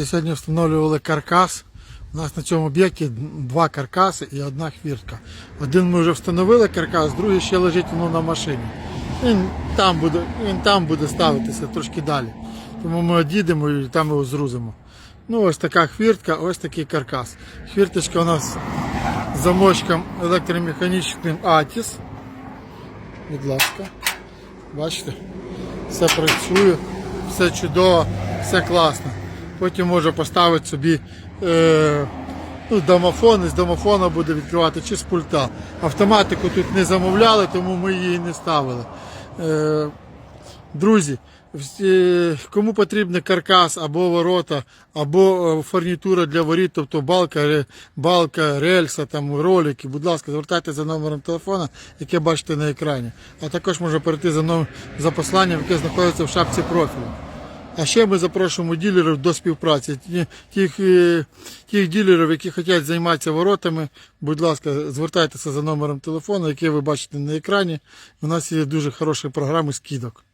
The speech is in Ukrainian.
Сьогодні встановлювали каркас. У нас на цьому об'єкті два каркаси і одна хвіртка. Один ми вже встановили каркас, другий ще лежить ну, на машині. Він там буде, він там буде ставитися трошки далі. Тому ми одійдемо і там його зрузимо. Ну, ось така хвіртка, ось такий каркас. Хвірточка у нас з замочком електромеханічним Атіс. Будь ласка. Бачите? Все працює, все чудово, все класно. Потім може поставити собі е, ну, домофон, і з домофона буде відкривати чи з пульта. Автоматику тут не замовляли, тому ми її не ставили. Е, друзі, всі- кому потрібен каркас або ворота, або е, фурнітура для воріт, тобто балка, балка, рельса, там, ролики, будь ласка, звертайтеся за номером телефона, яке бачите на екрані. А також можна перейти за, за посланням, яке знаходиться в шапці профілю. А ще ми запрошуємо ділерів до співпраці. Тих, е, тих ділерів, які хочуть займатися воротами, будь ласка, звертайтеся за номером телефону, який ви бачите на екрані. У нас є дуже хороші програми скидок.